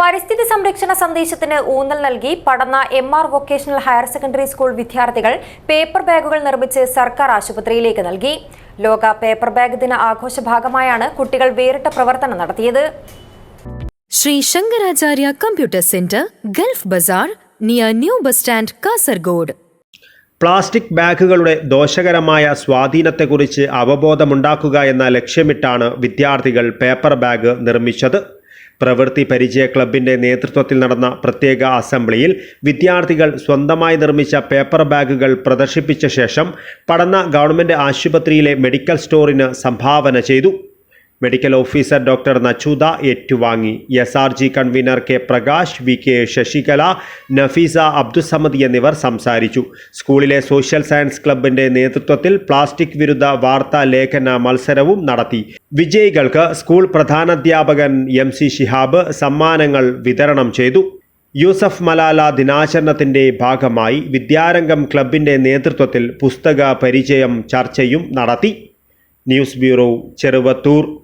പരിസ്ഥിതി സംരക്ഷണ സന്ദേശത്തിന് ഊന്നൽ നൽകി Padanna M R vocational higher secondary school വിദ്യാർത്ഥികൾ പേപ്പർ ബാഗുകൾ നിർമ്മിച്ച് സർക്കാർ ആശുപത്രിയിലേക്ക് നൽകി. ലോക പേപ്പർ ബാഗ് ദിന ആഘോഷ ഭാഗമായാണ് കുട്ടികൾ വേറിട്ട പ്രവർത്തനം നടത്തിയത്. Sri Shankaracharya computer centre Gulf Bazaar near new bus stand Kasaragod. Plastic ബാഗുകളുടെ ദോഷകരമായ സ്വാധീനത്തെക്കുറിച്ച് അവബോധമുണ്ടാക്കുക എന്ന ലക്ഷ്യമിട്ടാണ് വിദ്യാർത്ഥികൾ പേപ്പർ ബാഗ് നിർമ്മിച്ചത്. പ്രവൃത്തി പരിചയ ക്ലബിന്റെ നേതൃത്വത്തിൽ നടന്ന പ്രത്യേക അസംബ്ലിയിൽ വിദ്യാർത്ഥികൾ സ്വന്തമായി നിർമ്മിച്ച പേപ്പർ ബാഗുകൾ പ്രദർശിപ്പിച്ച ശേഷം പടന്ന ഗവൺമെന്റ് ആശുപത്രിയിലെ മെഡിക്കൽ സ്റ്റോറിന് സംഭാവന ചെയ്തു. മെഡിക്കൽ ഓഫീസർ ഡോക്ടർ നച്ചൂദ ഏറ്റുവാങ്ങി. S R G convener K Prakash V K Sasikala Nafeesa Abdussamad എന്നിവർ സംസാരിച്ചു. സ്കൂളിലെ സോഷ്യൽ സയൻസ് ക്ലബിന്റെ നേതൃത്വത്തിൽ പ്ലാസ്റ്റിക് വിരുദ്ധ വാർത്താ ലേഖന മത്സരവും നടത്തി. വിജയികൾക്ക് സ്കൂൾ പ്രധാനാധ്യാപകൻ എം സി ഷിഹാബ് സമ്മാനങ്ങൾ വിതരണം ചെയ്തു. യൂസഫ് മലാല ദിനാചരണത്തിന്റെ ഭാഗമായി വിദ്യാരംഗം ക്ലബിന്റെ നേതൃത്വത്തിൽ പുസ്തക പരിചയം ചർച്ചയും നടത്തി. News bureau Cheruvathur.